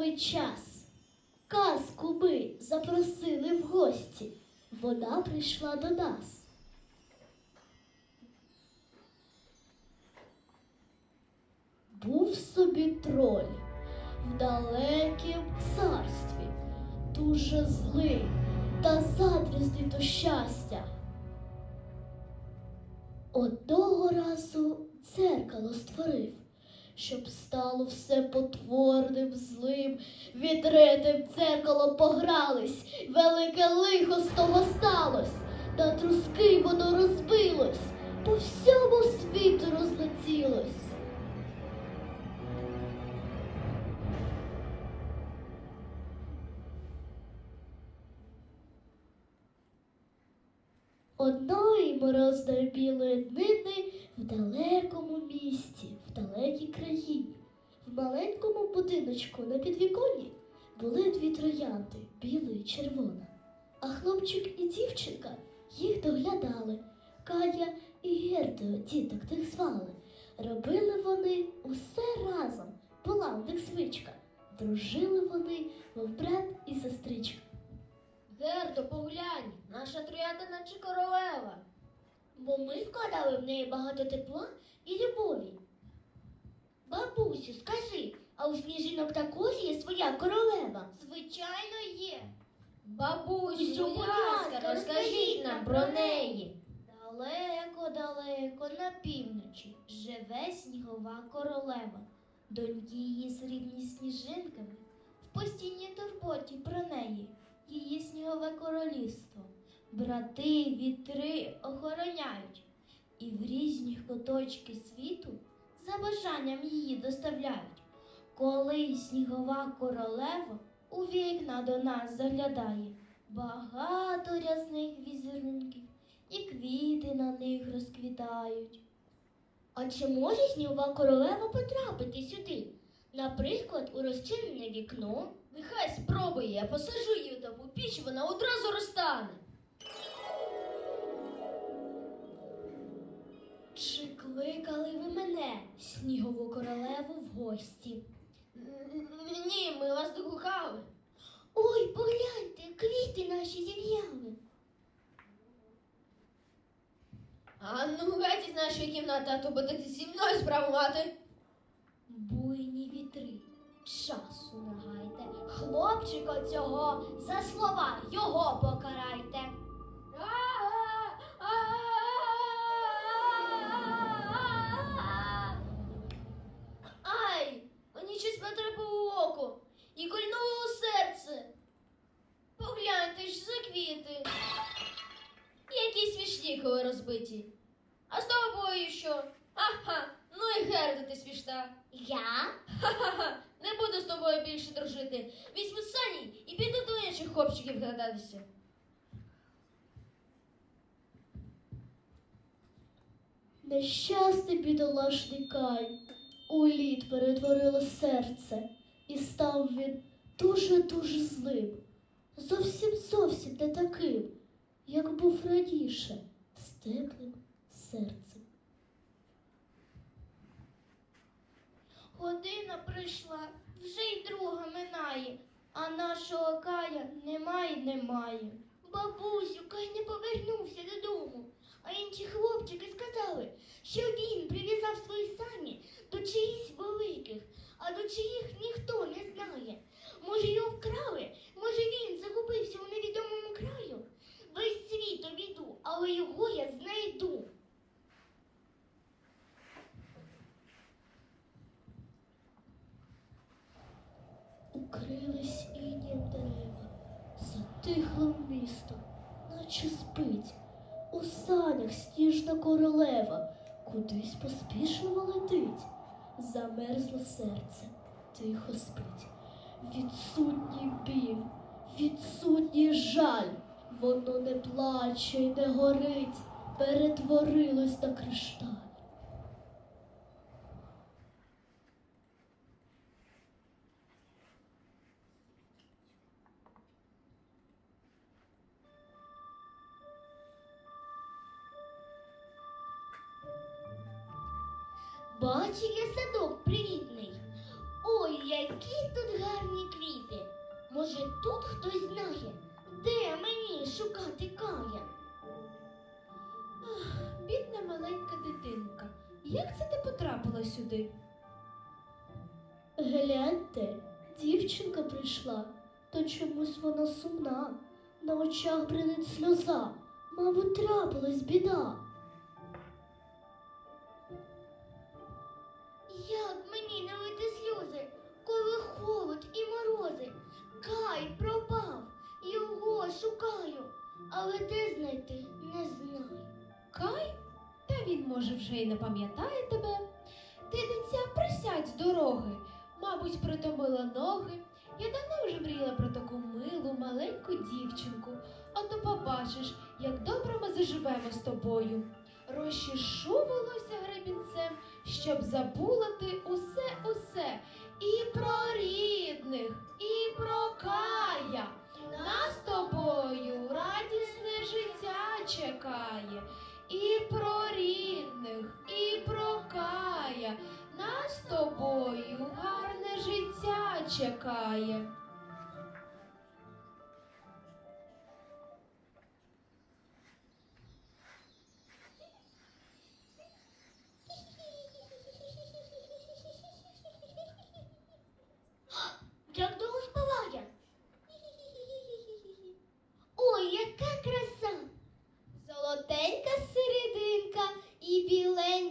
святковий час, казку ми запросили в гості, вона прийшла до нас. Був собі троль в далекім царстві, дуже злий та задрісний до щастя. Одного разу дзеркало створив, щоб стало все потворним, злим, відритим дзеркало погрались, велике лихо з того сталось, на труски воно розбилось, по всьому світу розлетілось. Одної морозної білої днини в далекому місті, в далекій країні, в маленькому будиночку на підвіконні були дві троянди, біла і червона. А хлопчик і дівчинка їх доглядали. Кая і Гердою діток тих звали. Робили вони усе разом, була в них звичка. Дружили вони, мов брат і сестричка. Гердо, поглянь, наша троянда наче королева. Бо ми вкладали в неї багато тепла і любові. Бабусю, скажи, а у сніжинок також є своя королева? Звичайно, є. Бабусю, будь ласка, розкажіть нам про неї. Далеко-далеко на півночі живе снігова королева. Доньки її срібні сніжинками в постійній турботі про неї, її снігове королівство. Брати вітри охороняють і в різні куточки світу за бажанням її доставляють. Коли снігова королева у вікна до нас заглядає, багато рясних візерунків і квіти на них розквітають. А чи може снігова королева потрапити сюди? Наприклад, у розчинене вікно? Нехай спробує, я посажу її там у піч, вона одразу розтане. Чи кликали ви мене, снігову королеву, в гості? Ні, ми вас догукали. Ой, погляньте, квіти наші зів'яли. А ну геть із нашої кімнати, а то будете зі мною справу мати. Буйні вітри, часу не гайте. Хлопчика цього за слова його покарайте. і кольнуло у серце. Погляньте ж за квіти. Якісь вішніколи розбиті. А з тобою що? Ха, ну і герда ти свішта. Я? Ха-ха-ха, не буду з тобою більше дружити. Візьму сані і піду до інших хлопчиків гадатися. Нещасний бідолашний кай, у лід перетворило серце і став він дуже-дуже злим. Зовсім зовсім не таким, як був раніше, з теплим серцем. Година прийшла, вже й друга минає, а нашого Кая немає, немає. Бабусю, Кай не повернувся додому. А інші хлопчики сказали, що він прив'язав свої сані до чиїсь великих, а до чиїх ніхто не знає. Може, його вкрали, може він загубився у невідомому краю. Весь світ обійду, але його я знайду. Укрились інням дерева, затихло місто, наче спить. У санях сніжна королева кудись поспішливо летить. Замерзло серце, тихо спить. Відсутній біль, відсутній жаль, воно не плаче й не горить, перетворилось на кришталь. Сюди? Гляньте, дівчинка прийшла, та чомусь вона сумна. На очах бринить сльоза, мабуть, трапилась біда. Як мені не лити сльози, коли холод і морози? Кай пропав, його шукаю, але де знайти не знаю. Кай? Та він, може, вже й не пам'ятає тебе. Ти, дитя, присядь з дороги, мабуть, притомила ноги. Я давно вже мріяла про таку милу, маленьку дівчинку, а то побачиш, як добре ми заживемо з тобою. Розчешу волосся гребінцем, щоб забула ти усе, усе. І про рідних, і про Кая. Нас тобою радісне життя чекає. І про рідних, і про Кая. Нас з тобою гарне життя чекає. Як довго спала? Ой, яка краса! Золотенька серединка і ромашки,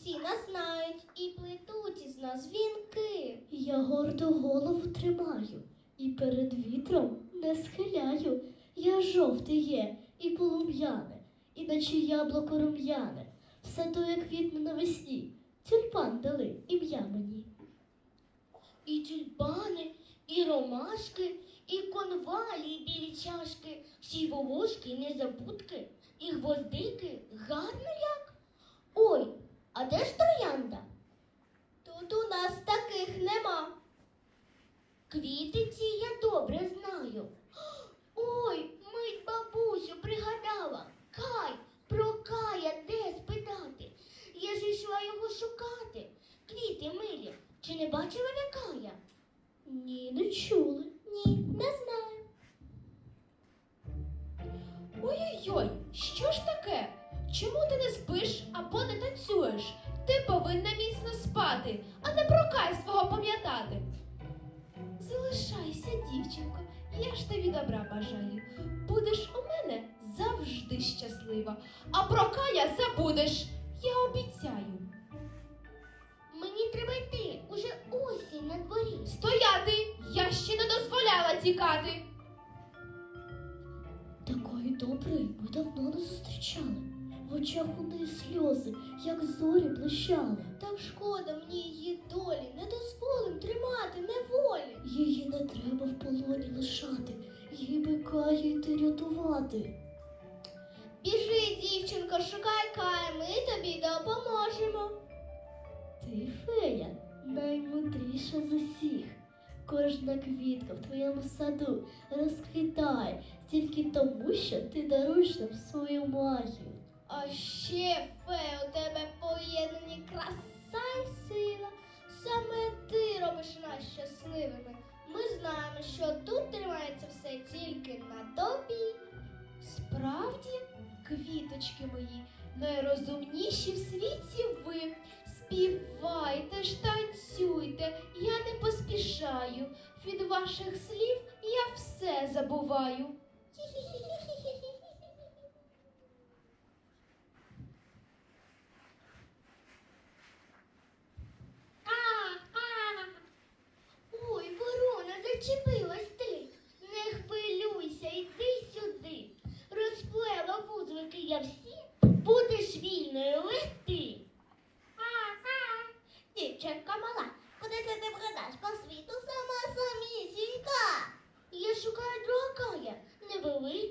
всі нас знають і плетуть із нас вінки. Я гордо голову тримаю і перед вітром не схиляю. Я жовте є і полум'яне, і наче яблуко рум'яне. Все то, як квітне навесні. Тюльпан дали ім'я мені. І тюльпани, і ромашки, і конвалі, і білі чашки, всі волошки, і незабудки, і гвоздики. Гарно як? Ой, а де ж троянда? Тут у нас таких нема. Квіти ці я добре знаю. Ой, мить бабусю пригадала. Кай, про Кая де спитати? Я ж йшла його шукати. Квіти милі, чи не бачила ви Кая? Ні, не чули. Давно не зустрічали. В очах у неї сльози, як зорі блищали. Так шкода мені її долі, не дозволим тримати неволі. Її не треба в полоні лишати, їй би каю йти рятувати. Біжи, дівчинко, шукай Кая, ми тобі допоможемо. Ти фея наймудріша з усіх. Кожна квітка в твоєму саду розквітає тільки тому, що ти даруєш нам свою магію. А ще фе, у тебе поєднані краса і сила. Саме ти робиш нас щасливими. Ми знаємо, що тут тримається все тільки на тобі. Справді, квіточки мої, найрозумніші в світі ви. Співайте ж, танцюйте, я не поспішаю. Від ваших слів я все забуваю. Hee hee hee hee!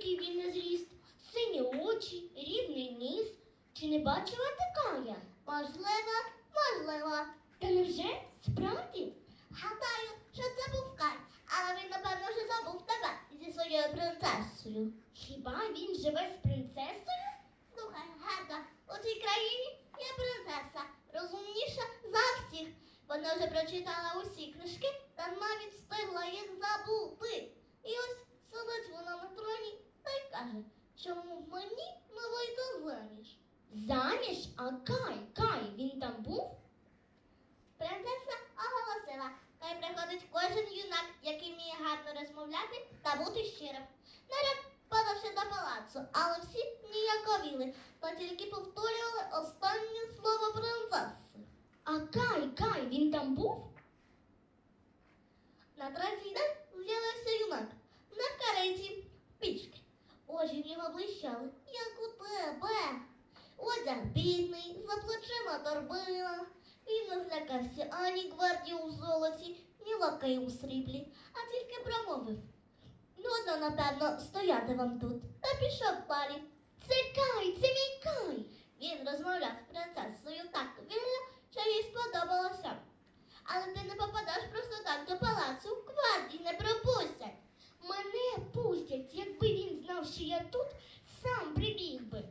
Невеликий він на зріст, сині очі, рівний ніс. Чи не бачила ти Кая? Можливо, можливо. Та невже? Справді? Гадаю, що це був Кай, але він, напевно, вже забув тебе зі своєю принцесою. Хіба він живе з принцесою? Слухай, Герда, у цій країні є принцеса, розумніша за всіх. Вона вже прочитала усі книжки та навіть встигла їх забути. І ось сидить вона на троні та й каже, чому мені не заміж. Заміж? А Кай, Кай, він там був? Принцеса оголосила, хай приходить кожен юнак, який вміє гарно розмовляти та бути щирим. Наряд подався до палацу, але всі ніяковіли, та тільки повторювали останнє слово принцеси. А Кай, Кай, він там був? На третій день з'явився юнак на кареті. Очі в нього блищали, як у тебе. Одяг бідний, за плечима торбина. Він не злякався ані гвардії у золоті, ні лакеї у сріблі, а тільки промовив. Нудно, напевно, стояти вам тут. Та пішов парі. Це Кай, це мій Кай. Він розмовляв з принцесою так вільно, що їй сподобалося. Але ти не попадеш просто так до палацу, гвардії не пропустять. Мене пустять, знав, що я тут, сам прибіг би.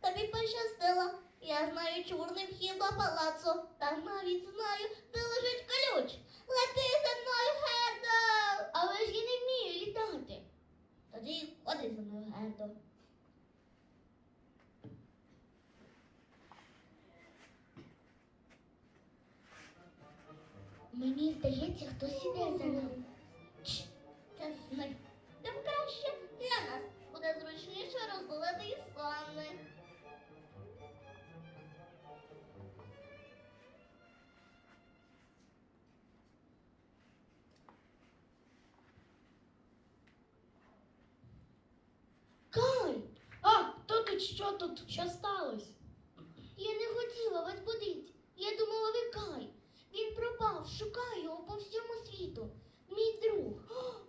Тобі пощастило. Я знаю чорний вхід до палацу, та навіть знаю, де лежить ключ. Лети за мною, Гердо! Але ж я не вмію літати. Тоді ходи за мною, Гердо. Мені здається, хтось іде за нами. Що тут? Що сталося? Я не хотіла вас будити. Я думала, ви Кай. Він пропав, шукаю його по всьому світу. Мій друг.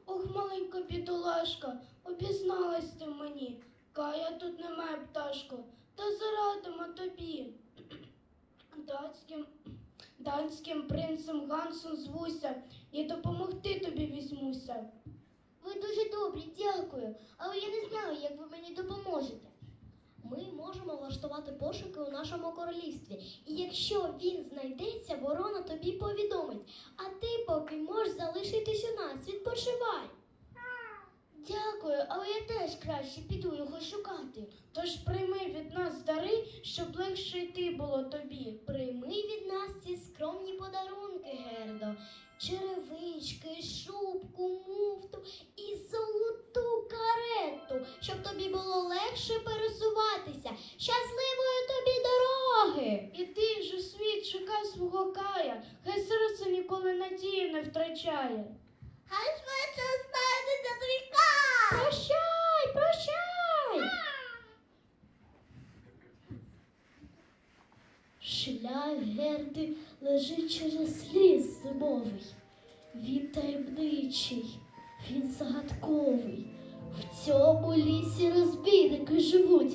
Ох, маленька бідолашка, обізналась ти мені. Кая тут немає, пташко, та зарадимо тобі. Датським, данським принцем Гансом звуся і допомогти тобі візьмуся. Ви дуже добрі, дякую. Але я не знаю, як ви мені допоможете. Ми можемо влаштувати пошуки у нашому королівстві. І якщо він знайдеться, ворона тобі повідомить. А ти поки можеш залишитись у нас. Відпочивай. Дякую, але я теж краще піду його шукати. Тож прийми від нас дари, щоб легше йти було тобі. Прийми від нас ці скромні подарунки, Гердо. Черевички, шубку, муфту і золоту карету, щоб тобі було легше пересуватися. Щасливої тобі дороги! Іди ж у світ, шукай свого кая, хай серце ніколи надії не втрачає. Хай швидше знайдеться твій кай! Прощай, прощай! Шлях Герди лежить через ліс зимовий. Він таємничий, він загадковий. В цьому лісі розбійники живуть.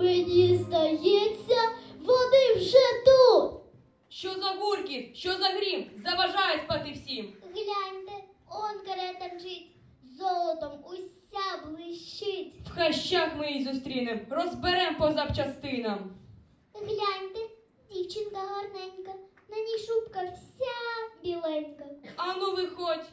Мені здається, вони вже тут. Що за гуркіт? Що за грім? Заважає спати всім. Гляньте, он карета мчить, золотом уся блищить. В хащах ми її зустрінем, розберем по запчастинам. Гляньте, дівчинка гарненька, на ній шубка вся біленька. Ану, виходь.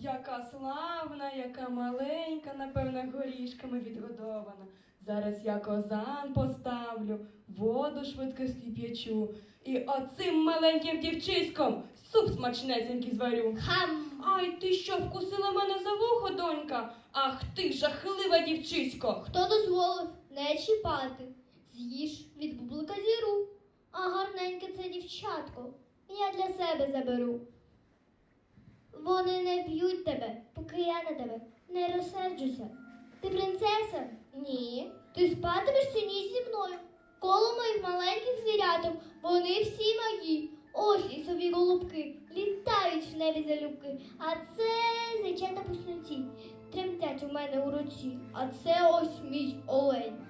Яка славна, яка маленька, напевно, горішками відгодована. Зараз я козан поставлю, воду швидко скип'ячу. І оцим маленьким дівчиськом суп смачнесенький зварю. Хам! Ай, ти що, вкусила мене за вухо, донька? Ах ти, жахлива дівчисько! Хто дозволив не чіпати? З'їж від бублика зіру, а гарненьке це дівчатко. Я для себе заберу. Вони не б'ють тебе, поки я на тебе не розсерджуся. Ти принцеса? Ні. Ти спатимеш цю ніч зі мною. Коло моїх маленьких звіряток, вони всі мої. Ось лісові голубки, літають в небі залюбки. А це зайчата пуснуці, тремтять у мене у руці. А це ось мій олень,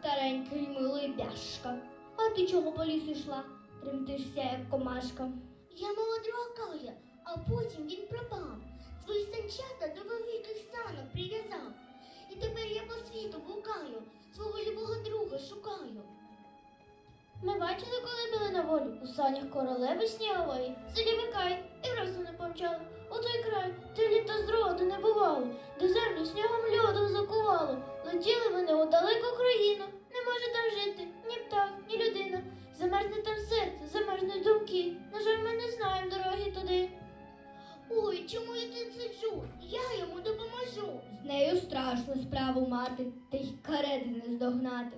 старенький милий бяшка. А ти чого по лісу йшла? Тремтишся, як комашка. Я молодого кая, а потім він пропав. Свої санчата до великих санок прив'язав. І тепер я по світу блукаю, свого любого друга шукаю. Ми бачили, коли були на волі у санях королеви снігової. Залівикай і просто не помчали. У той край, де літо зроду не бувало, де землю снігом льодом закувало. Летіли вони у далеку країну. Не може там жити ні птах, ні людина. Замерзне там серце, замерзнуть думки. На жаль, ми не знаємо дороги туди. Ой, чому я тут сиджу? Я йому допоможу. З нею страшно справу мати, та й карети не здогнати.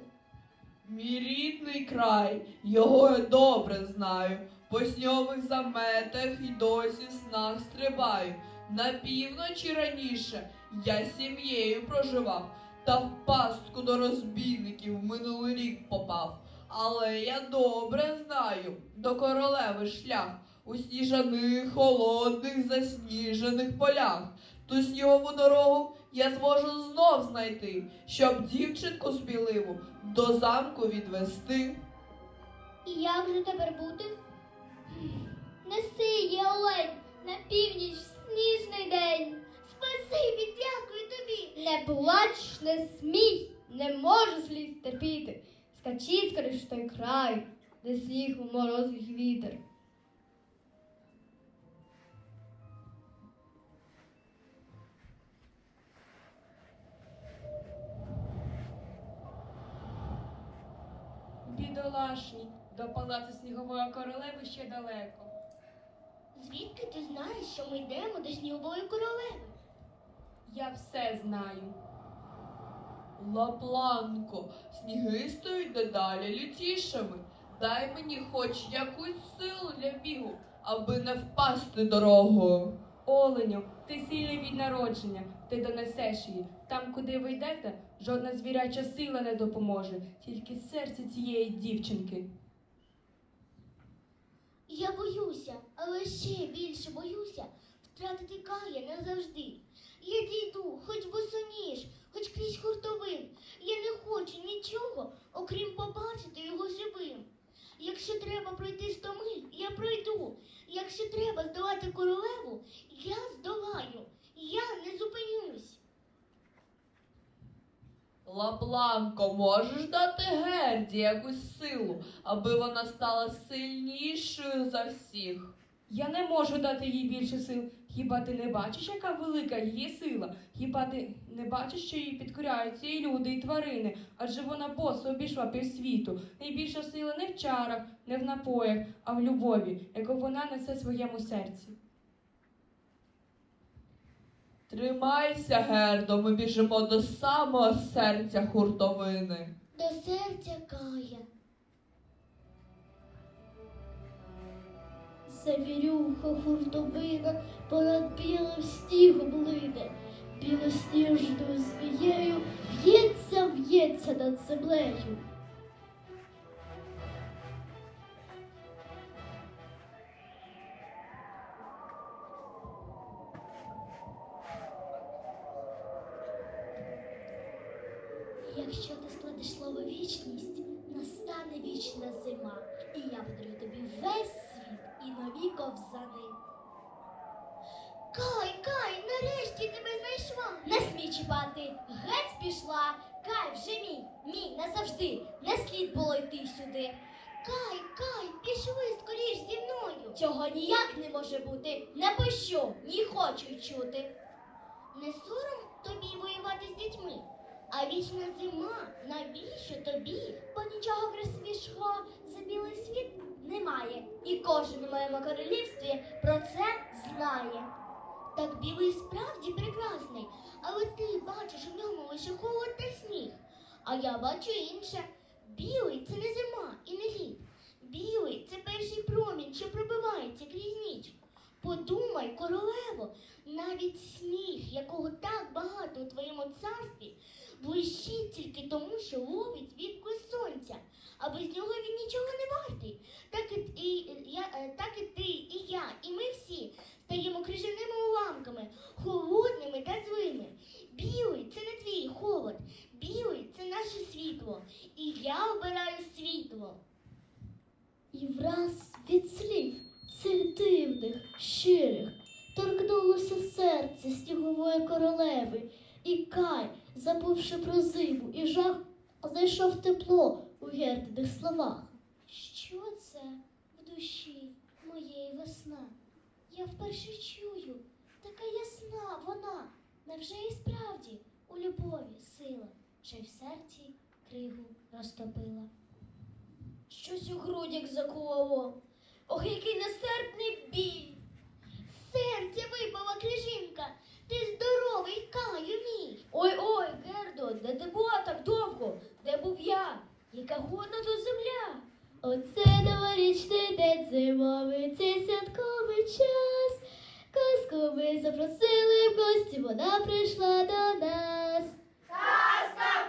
Мій рідний край, його я добре знаю. По сньових заметах і досі в снах стрибаю. На півночі раніше я сім'єю проживав, та в пастку до розбійників минулий рік попав. Але я добре знаю до королеви шлях у сніжаних, холодних, засніжених полях. Ту снігову дорогу я зможу знов знайти, щоб дівчинку сміливу до замку відвести. І як же тепер бути? Неси є олень на північ сніжний день. Спасибі, дякую тобі. Не плач, не смій, не можу сліз терпіти. Скачи скоріш той край, де сніг у морозить вітер. Бідолашні, до палацу снігової королеви ще далеко. Звідки ти знаєш, що ми йдемо до снігової королеви? Я все знаю. Лапланко, сніги стають дедалі лютішими. Дай мені хоч якусь силу для бігу, аби не впасти дорогою. Оленю, ти сильний від народження, ти донесеш її. Там, куди ви йдете, жодна звіряча сила не допоможе, тільки серце цієї дівчинки. Я боюся, але ще більше боюся втратити кая назавжди. Я дійду, хоч босоніж, хоч крізь хуртовин. Я не хочу нічого, окрім побачити його живим. Якщо треба пройти сто миль, я пройду. Якщо треба здолати королеву, я здолаю. Я не зупинюсь. Лапланко, можеш дати Герді якусь силу, аби вона стала сильнішою за всіх. Я не можу дати їй більше сил. Хіба ти не бачиш, яка велика її сила? Хіба ти не бачиш, що їй підкоряються і люди, і тварини? Адже вона босо обійшла півсвіту. Найбільша сила не в чарах, не в напоях, а в любові, яку вона несе своєму серці. Тримайся, Гердо, ми біжимо до самого серця хуртовини. До серця кая. Завірюха, хуртовина, понад білим снігом лине, білосніжною змією в'ється, в'ється над землею. Якщо ти складеш слово вічність, настане вічна зима, і я подарую тобі весь і нові ковзани. Кай, Кай, нарешті тебе знайшла. Не смій чіпати, геть пішла, кай вже мій, мій назавжди, не слід було йти сюди. Кай, Кай, пішли скоріш зі мною. Цього ніяк не може бути, не пощу, ні хочу чути. Не сором тобі воювати з дітьми. А вічна зима, навіщо тобі? Бо нічого красивішого за білий світ немає, і кожен у моєму королівстві про це знає. Так білий справді прекрасний, але ти бачиш у ньому лише холод та сніг. А я бачу інше. Білий це не зима і не літ. Білий це перший промінь, що пробивається крізь ніч. Подумай, королево, навіть сніг, якого так багато у твоєму царстві, блищить тільки тому, що ловить відблиск сонця, а без нього він нічого не вартий. Так і, і, я, е, так і ти, і я, і ми всі стаємо крижаними уламками, холодними та злими. Білий це не твій холод, білий це наше світло. І я обираю світло. І враз від слів цих дивних, щирих, торкнулося серце снігової королеви, і Кай, забувши про зиму і жах, знайшов тепло у гердиних словах. Що це в душі моєї весна? Я вперше чую, така ясна вона, невже і справді у любові сила, що й в серці кригу розтопила. Щось у грудях закололо. Ох, який нестерпний біль. Серця випала крижинка. Ти здоровий, каю мій. Ой-ой, Гердо, де ти була так довго? Де був я? Яка годна тут земля? Оце новорічний день зимовий, цей святковий час. Казку ми запросили в гості, вона прийшла до нас. Оце